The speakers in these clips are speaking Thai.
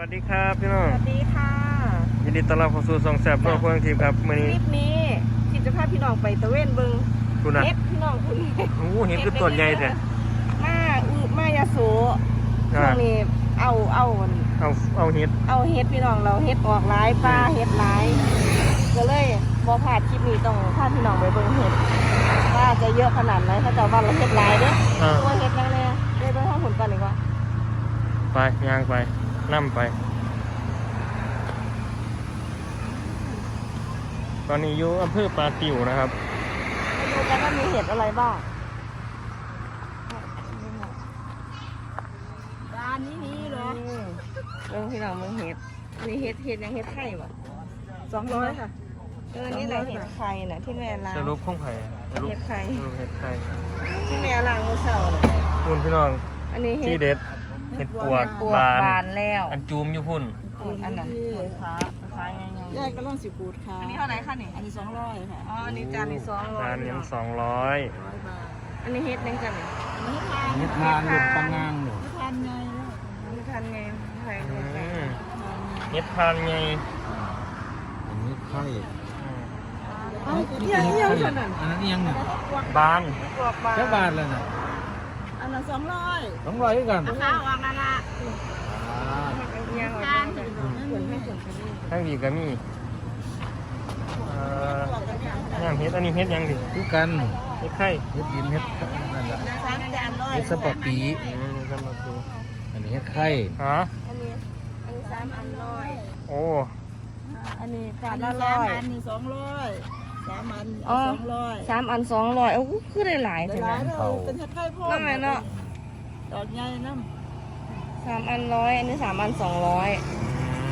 วัสดีครับพี่น้องสวัสดีค่ะยินดีต้อนรับเข้าสู่สองแสบโลกเพื่อนทีมครับมื้อคนี้ลิปนี้คิดจะพาพี่น้องไปตะเวนเบิงคุณน่ะเฮ็ดพี่น้องคุณโอ้โหเห็นคือต้นใหญ่แท้มาอือมายาโสอ่าช่วงนี้เอาเอาเอาเอาเห็ดเอาเฮ็ดพี่น้องเราเฮ็ดออกหลายปลาเฮ็ดหลายก็เลยบ่พลาดคลิปนี้ต้องพาพี่น้องไปเบิ่งเฮ็ดว่าจะเยอะขนาดไหนถ้าเจะว่าเราเฮ็ดหลายเด้ออ่าตัวเฮ็ดยังไงได้เบิ่งทางผลก่อนดีกว่าไปย่างไป นั่ไป ตอนนี้อยู่อำเภอปาติวนะครับ ไปดูกันว่ามีเห็ดอะไรบ้างร้านนี้มีเหรอเรื่องพี่น้องมึงเห็ด มีเห็ดเห็ดยังเห็ดไข่บ่สองร้อยค่ะ เออ นี่แหละเห็ดไข่น่ะที่แม่ล้าง สรุปของไผ่สรุปเห็ดไข่ สรุปเห็ดไข่ที่แม่ล้างมือเสาร์น่ะคุณพี่น้องอันนี้เห็ที่ดเด็ด เห็ดปวกปวกบานบานแล้วอันจูมอยู่พุ่นอันนั้นขาขาไงไงยายก็ล่องสิปูดค่ะอันนี้เท่าไหร่คะนี่อันนี้สองร้อยค่ะอ๋ออันนี้จานนี้สองร้อยจานนี้สองร้อยร้อยบาทอันนี้เห็ดยังจังอันนี้ทานนิทานหลุดปังงางหนูทานไงแล้วอันนี้ทันไงไข่อืไข่มทานไงเห็ดพานไงอันนี้ไข่อืมเอ้าเอียงเอียงขนาดอันนั้นเอียงเนี่ยบานปวกบานแค่บาทเลยนะ อันละสองร้อยสองร้อยด้วยกันข้าววางนั่นละอ่ายังทานถึงส่วนไม่ส่วนกันนี่ทั้งดีก็มีเอ่อย่างเฮ็ดอันนี้เฮ็ดหยังดิคือกันเฮ็ดไข่เฮ็ดดินเฮ็ดนั่นแหละสามจานร้อยเฮ็ดสปอร์ปีอืมสำหรับดูอันนี้เฮ็ดไข่ฮะอันนี้อันนี้สามอันร้อยโอ้อันนี้จาอันนละละร้ร้ออยยอันนี้สองร้อย สามอันอ๋อ สองร้อยสามอันสองร้อยโอ้โหคือได้หลายได้ใช่หไหมลายเด้อเป็นเฮ็ดไข่พ่อนั่นแหละเนาะดอกใหญ่น้สามอันร้อยอันนี้สามอันสองร้อยอืม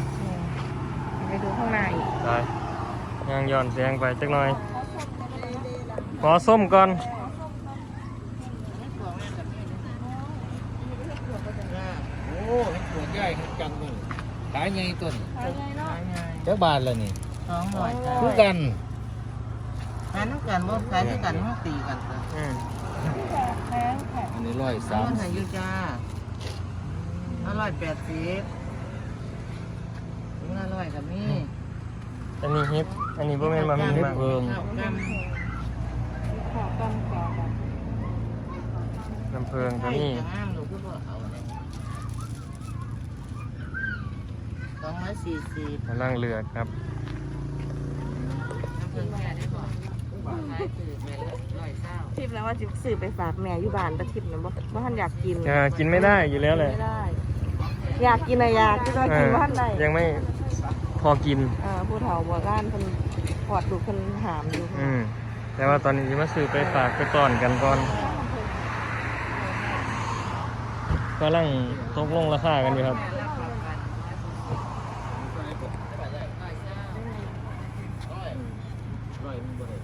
ไปดูข้างในอีกได้ย่างย้อนเสียงไปจักหน่อย ขอส้มก่อนโอ้เฮ็ดตัวใหญ่เฮ็ดจังเลยขายไงต้นขายไงเนาะแค่บาทเลยนี่สองร้อยจ้าคือกันขายน้ำกันบ่ขายด้วยกันบ่ตีกันจ้ะอืมแพงแพงอันนี้ร้อยสาสามมให้อยู่จ้าอร่อยแปดสิบถึงอร่อยกับนี่อันนี้เฮ็ดอันนี้บ่แม่นมามีเฮ็ดบ้างเพิงข้าวกขอกันขอกันน้ำเพิงำก็ไข่มีจะห้ามลูกคือบ่เอาเนี่ยสองร้อยสี่สิบกำลังเลือดครับน้ำผึ้งแค่ได้บ่ขายถือไปเลยร้อยเศร้าทิปแล้วว่าจะซื้อไปฝากแม่อยู่บ้านตะทิปนะบ่บ่ท่านอยากกินจะกินไม่ได้อยู่แล้วแหละไม่ได้ อยากกินอะอยากที่ว่าเอกินอว่าท่านใดยังไม่พอกินเอ่อผู้เฒ่าโบราณเพิ่นพอดดูกเพิ่นหามอยู่อืมแต่ว่าตอนนี้มาซื้อไปฝากไปก่อนกันก่อนกำลังตกลงราคากันอยู่ครับ ร้อยหนึ่งบ่ได้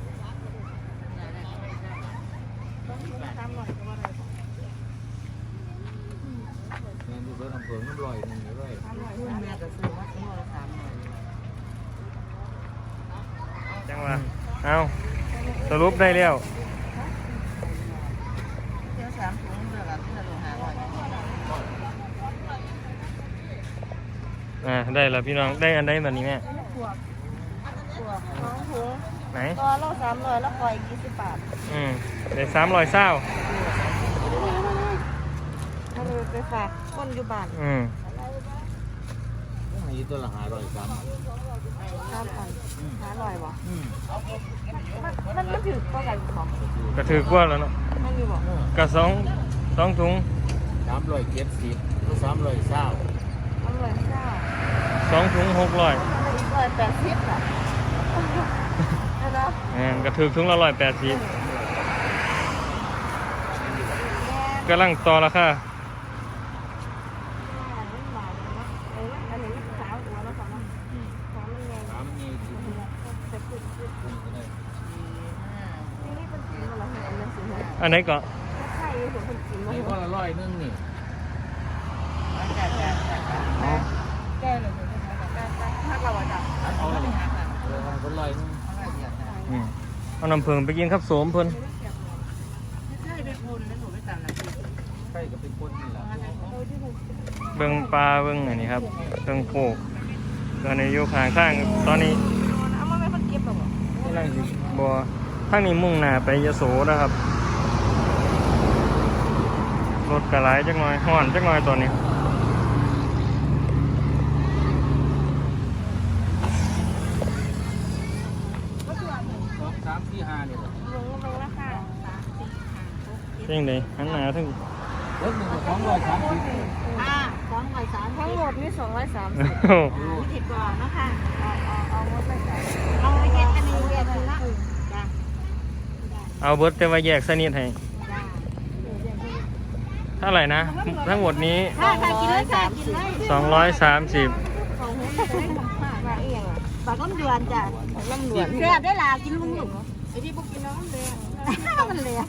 แม่นอยู่เบิดอำเภอน้ำร้อยหนึ่งร้อย แม่ก็ซื้อมาซื้อมาสามหน่อย จังหวะเอาสรุป ได้แล้วเที่ยวสามถุงเลือกอันที่ละโลห้าร้อยอ่าได้แล้วพี่น้องได้อันได้แบบนี้แม่ตัวน้องถุงไหนตัวเราสามร้อยแล้วปล่อยยี่สิบบาทอืมได้สามร้อยเศร้าถ้าเลยไปฝากคนอยู่บ้านอืมอันนี้ตัวละห้าร้อยสามสามอันห้าร้อยบ่อื มันมันถือก็กันของก็ถือกว่าแล้วเนาะมันอยู่บ่ก็สองสองถุงสามร้อยเจ็ดสิบหรือสามร้อยเศร้ามันร้อยเก้าสองถุงหกร้อยร้อยแปดสิบอะนะอ่าก็ถือถุงละร้อยแปดสิบกำลังต่อราคา อันนี้สาวหัวแล้วสอง อืม สามมันไง สามนี่สิบ จะขึ้นขึ้น คุก็ได้ นี่นี่เป็นสีอะไรเห็นมันสี อะไรอันไหนก็ใช่ผมเป็นสีไอ้มันคนละร้อยหนึงนี่จ้าจ้าจ้าจ้าเอาแก้เลยถ้าเราอะจับเอาเลยเออคนร้อยหนึงอืมเอาน้ำเพิงไปกินครับโสมเพิ่นใช่ไปพูนแล้วหนูไปตามน้ำพริกใกล้กับเป็นคนนี่แหละโดยที่ผมเบิ่งปลาเบิ่งอันนี้ครับเบิ่งโขกตอนนี้อยู่ข้างข้างตอนนี้เอามาไม่คนเก็บหรอกกำลังสิบ่ทางนี้มุ่งหน้าไปยโสนะครับ รถกระไรจักหน่อยห่อนจักหน่อยตอนนี้สองสามสี่ห้าเนี่ยลงลงราคาเพียงใดหันหน้าถึงรถหนึ่งสองร้อยสามสิบอ่าสองร้อยสามทั้งหมดนี่สองร้อยสามสิบโอ้ผิดกว่านะคะเอาเอาเอาหมดเลยจ้ะเอาไปเก็บอันนี้เรียนละจ้ะเอาเบิดแต่ว่าแยกสนิทให้จ้ะเท่าไหร่นะ ทั้งหมดนี้ ค่ะค่ะกินเลยค่ะกินเลย230ของผมจะได้ของฝากมาเอียงอะฝากก้นเดือนจ้ะลำดวนแซ่บได้ล่ะกินลุงหนุ่มไอ้ที่พวกกินน้ำแดงมันเลยอะ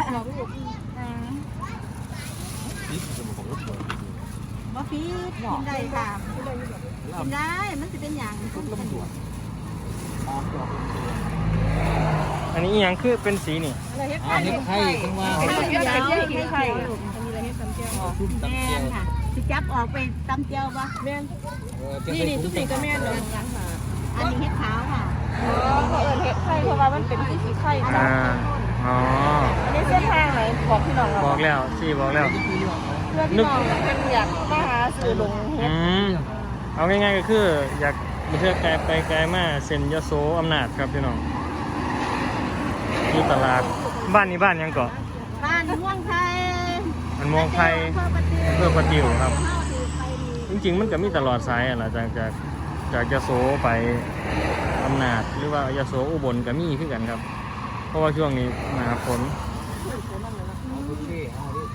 มาฟีดกินได้ค่ะกินได้มันจะเป็นอย่างอันนี้อหยังคือเป็นสีนี่อ่าเฮ็ดไข่ขึ้นมาเฮ็ดเฮ็ดเฮ็ดเฮ็ดไข่ ชุ่มตำแม่เจียวนค่ะสิจับออกไปตำเจียวปะแม่นเออนี่นี่ทุกสิ่งก็แม่นเลยอันนี้เห็ดขาวค่ะอ๋อเขาเอิ้นเฮ็ดไข่เพราะว่ามันเป็นที่สีไข่จ้ะอ่าอ๋ออันนี้เส้นทางไหนบอกพี่น้องเราบอกแล้วสี่บอกแล้วเพื่อพี่น้องเป็นอยากมาหาสื่อลงเฮ็อืดมเอาง่ายๆก็คือ อยากไปเที่ยวไกลไปไกลมาเซ็นยโสอำนาจครับพี่น้องที่ตลาดบ้านนี้บ้านหยังเกาะบ้านม่วงไทย มันมองไทยเพื่อปฏิเพื่อปฏิวครับ จริงๆ มันก็มีตลอดสายอะล่ะจากจากจากยโสไปอำนาจหรือว่ายโสอุบลก็มีขึ้นกันครับ เพราะว่าช่วงนี้หนาฝน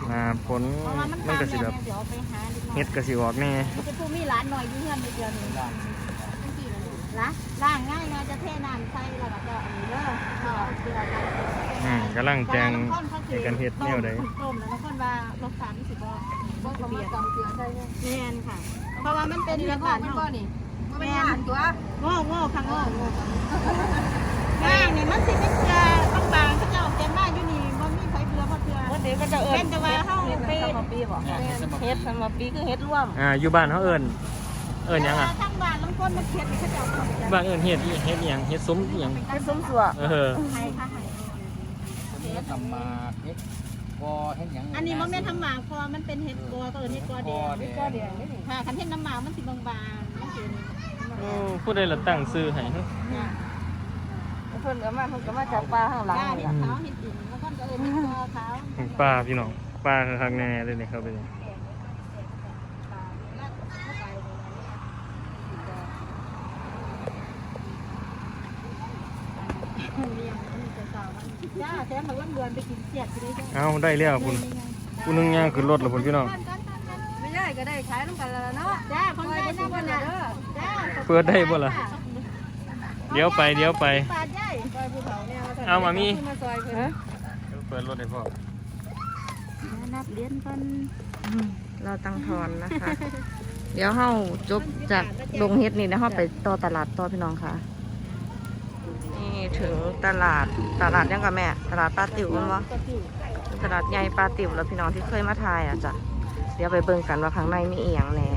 หนาฝนเพราะว่ามันมันตามก็สิเนี่ยแบบเดี๋ยวเอาไปหาดีกว่าเฮ็ดก็สิออกแน่จะพูดมีร้านหน่อยอยื่เฮือนเดียวหนึง ละล่างง่ายนะจะเทน้ำใส่แล้วก็จะอันนี้เด้อเอาเกลือกันอืมกำลังแจงในการเฮ็ดแนวใดต้มแล้วน้ำข้นว่ารสชาติมันสิบ่บ่เปลี่ยนเกลือใช่ไหมแม่นค่ะ เพราะว่ามันเป็นเรื่องการเฮาแม่นตัวโง่โง่ค่ะโง่โง่ง่ายนี่มันสิเป็นเกลือบางๆเขาจะเอาเต็มบ้านอยู่นี่บ่มีไผเกลือเพราะเกลือวันนี้ก็จะเอิ้นเป็นแต่ว่าเฮาเฮ็ดไปสมปีบ่เนี่ยเฮ็ดสมเฮ็ดสมปีคือเฮ็ดร่วมอ่าอยู่บ้านเขาเอิ้นเอิ้นหยังอะ คนมาเขียนเขาจะเอาเข้าไปบ้านเอิ้นเฮ็ดอีเฮ็ดอีหยังเฮ็ดซุ้มอีหยังเฮ็ดสมสัวเออไทยค่ะอันนี้ก็ทำมาเฮ็ดกอเฮ็ดหยังอันนี้มันแม่นทำหมากพอมันเป็นเห็ดกอก็เอิ้นเห็ดกอแดงเฮ็ดกอแดงค่ะคันเห็ดน้ำหมากมันสิบางๆมันสิโอ้ผู้ใดละตั้งซื้อให้ฮะเนี่ยเพิ่นก็มาเพิ่นก็มาจากป่าข้างหลังย่านี่เห็ดล่ะขาวเห็ดอิ่มแล้วก็เอิ้นเห็ดกอขาวป้าพี่น้องป้าคักๆแน่เลยนี่ครับไปนี่ จ้าแถมมาวันเดือนไปกินเสียดไปเลยจ้าเอาได้แล้วคุณคุณนึงย่างขึ้นรถแล้วพุ่นพี่น้อง ไม่ได้ก็ได้ขายน้ำกันแล้วเนาะจ้าคนได้น้ำกันแล้วจ้าเปิดได้บ่ล่ะเดี๋ยวไปเดี๋ยวไปปาดใหญ่เอามามีมาซอยเพิ่นฮะเดี๋ยวเปิดรถให้พ่อนับเหรียญกันเราตังทอนนะคะ เดี๋ยวเฮาจบจากดงเฮ็ดนี่นะเฮาไปต่อตลาดต่อพี่น้องค่ะนี่ ถึงตลาดตลาดยังกับแม่ ตลาดปลาติ๋วมั้งวะตลาดใหญ่ปลาติ๋วแล้วพี่น้องที่เคยมาทายอะจ้ะเดี๋ยวไปเบิ่งกันว่าข้างในมีอีหยังแน่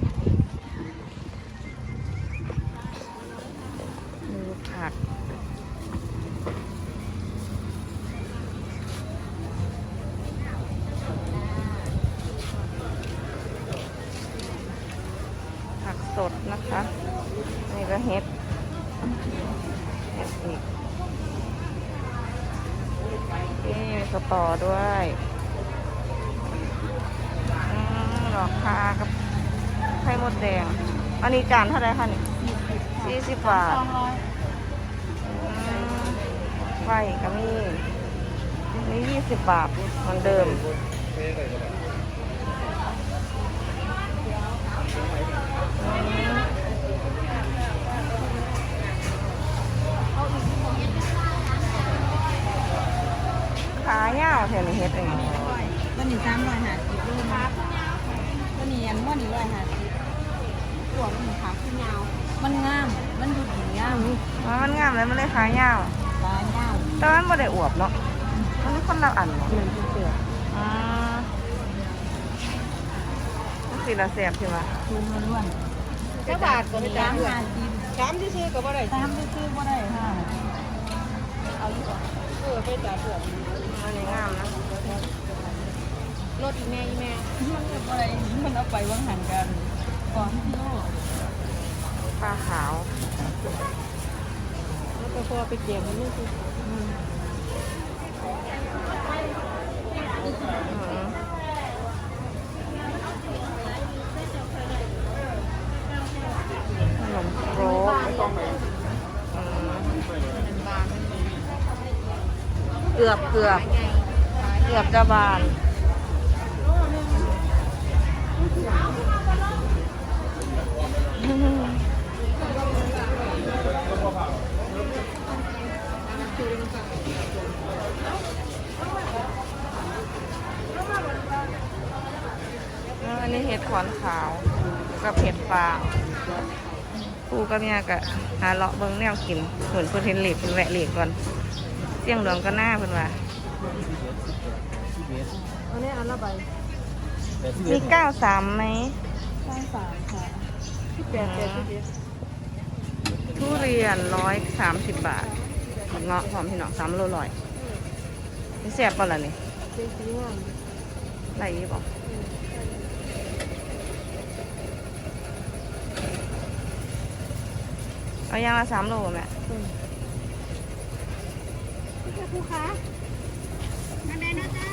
ผักสดนะคะ นี่ก็เฮ็ดเฮ็ดอีกนี่มีส ตอด้วยดอกคากับไข่มดแดง อันนี้จานเท่าไรคะนี่สี่สิบบาทไฟก็มีนี่ยี่สิบบาทเหมือนเดิม ขาเงาเท่านี้เฮ็ดเองวันนี้สามร้อยห้าสิบลูกนะวันนี้อันวันนี้ร้อยห้าสิบหัวมันขาขึ้นยาว มันงาม มันดูดีงามมันงามเลยมันเลยขาเงาวลายยาวแต่มันบ่ได้อวบเนาะ มันมีคนละอันเนาะเงินเสืออ่าสิละแสบใช่ไหมคูณล้วนเจ้าบาทก็ไม่จ้างสามที่ซื้อก็บ่ได้สามที่ซื้อบ่ได้ค่ะเอาอยู่ก่อน เออไปจ่ายเผื่ออันนี้งามนะรถอีแม่อีแม่อะไรมันเอาไปวางหันกันก่อนที่โลกปลาขาวแล้วก็พอไปเก็บมันนี่คือ อืมขนมโครกอืมเกือบเกือบเกือบจะบานอันนี้เห็ดขอนขาวกับเห็ดฟางปูกับเนี่ยกะหาเลาะเบิ้งแนวกินเหมือนเพื่อนเห็นเหล็กเป็นแหวะเหล็กก่อน เสียงเหลืองก็หน้าเพื่อนว่าอันนี้อันละใบแต่ที่มีเก้าสามไหมสร้างสามค่ะที่แปดแปดที่เจ็ดทุเรียนร้อยสามสิบบาทเงาะหอมพี่น้องสามโลร้อยนี่แซ่บป่ะล่ะนี่เป็นสีงามไรยี่บอกเอายางละสามโลแม่ ผู้ค้านั่นได้นะจ้า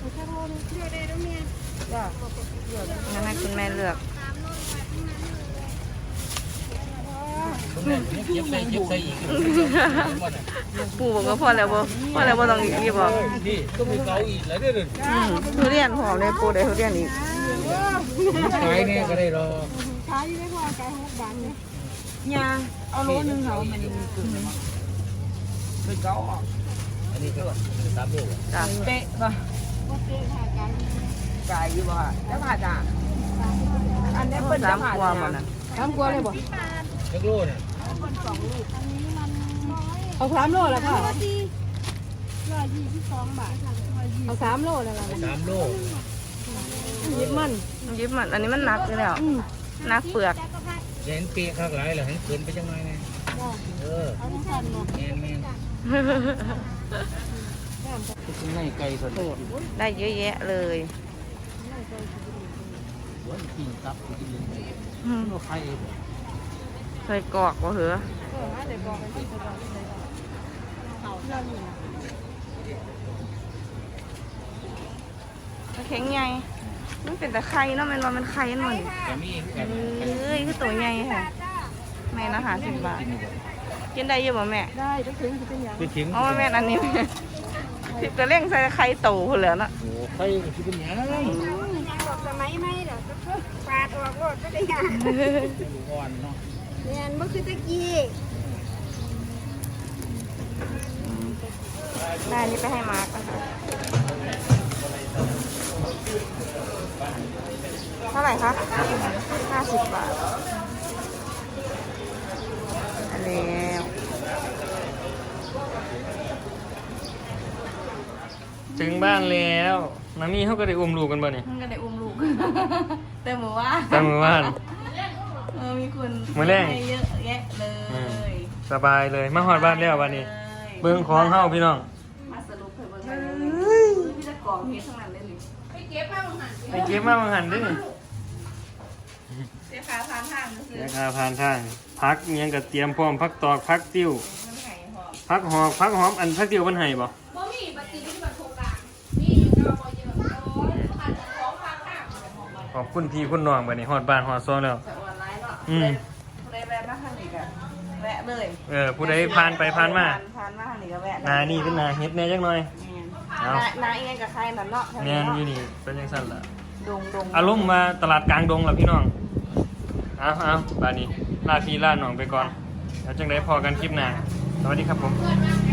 ผู้ค้าโทรเลือกได้แล้วเมียจ้างั้นให้คุณแม่เลือกคุณแม่เก็บใส่เก็บใส่อีกปู่บอกว่าพอแล้วบ่พอแล้วบ่ต้องอีกนี่บอกนี่ก็มีเกาอีกแล้วเด้ออืมทุเรียนหอมเลยปู่ได้ทุเรียนอีกขายแน่ก็ได้รอขายอยู่ได้พอไก่หกบาทเนี่ย ยาเอาโลนึงเหรอมันมีกึ่งไม่เกาอันนี้ก็สามโลจ้ะเป๊ะป่ะไก่ไก่อยู่ป่ะแล้วผ่าจ่าอันนี้เป็นสามครัวมดน่ะสามกว่าเลยบ่เล็กโลเนี่ยเอาสามโลแล้วค่ะร้อยยี่สิบสองบาทเอาสามโลแล้วล่ะสามโลยิบมันยิบมัน อันนี้มันหนักอยู่แล้วหนักเปลือก เห็นปีข้างหลายเหรอให้เกินไปจังไงไงเออเอาทั้งคันเนาะแมนแมนเป็นไงไก่สดได้เยอะแยะเลยวันกินตับกินเลยอืมก็ไข่ใส่กรอกบ่เหรอเออมาเดี๋ยวบอกกันที่จะบอกเลยเขาเราอยู่นะแข็งใหญ่ มันเป็นแต่ไข่เนาะแมันว่ามันไข่นั่นหมดจะมีกันเอ้ยคือตัวใหญ่ค่ะแม่นะหาสิบบาทกินได้เยอะบ่แม่ได้ทุกถึงจะเป็นอย่างไปถึงอ๋อแม่นอันนี้แม่ทิพย์กระเล่งใส่ไข่โตพุ่นแหล้วเนาะโอ้ไข่ที่เป็นยังยังบอกสมัยไม่เด้อปาดออกรถก็ได้ยังอ่อนเนาะเนี่ยเมื่อคือตะกี้ได้อันนี้ไปให้มาร์กนะคะ ไหร่คะห้าสิบบาทอันแล้วถึงบ้านแล้วนามี่เขาก็ได้อุ้มลูกกันบ่นี่มันก็ได้อุ้มลูก แต่หมูว่าตามมือบ้าน เออมีคนมื้อแรก ให้เยอะแยะเลอืมยสบายเลยมาหอดบ้านแล้ววันนี้ เบิ่งของเฮาพี่น้องมาสรุปให้เบิ่งให้เลยมีแต่กล่องเฮ็ดทั้งนั้นเลยนี่ไปเก็บมาบางหันเดิเสียค่าทางทางซื้อราคาผ่านทางพักเมียงกับเตรียมพร้อมพักตอกพักติ้ว มันไห้หอมพักหอกพักหอมอันพักติ้วมันให้บ่บ่มีปฏิบัติบัตรโครงการมีอยู่เราบ่เยอะโอ้ยอันของฝากข้างขอบคุณพี่คุณน้องบัดนี้ฮอดบ้านฮอดซองแล้ว แต่ออนไลน์เนาะอืมผู้ใดแวะมาทางนี้ก็แวะเลยเออผู้ใดผ่านไปผ่านมาผ่านมาทางนี้ก็แวะนานี่เป็นนาเฮ็ดแหน่จังหน่อย เอา นานาอีไงกับใครนั่นเนาะแม่นอยู่นี่เป็นจังซั่นล่ะดงดง อารมณ์มาตลาดกลางดงล่ะพี่น้องเอาเอาบาดนี้ลาพี่ลาน้องไปก่อน แล้วจังได๋พอกันคลิปหน้า สวัสดีครับผมเกิดมา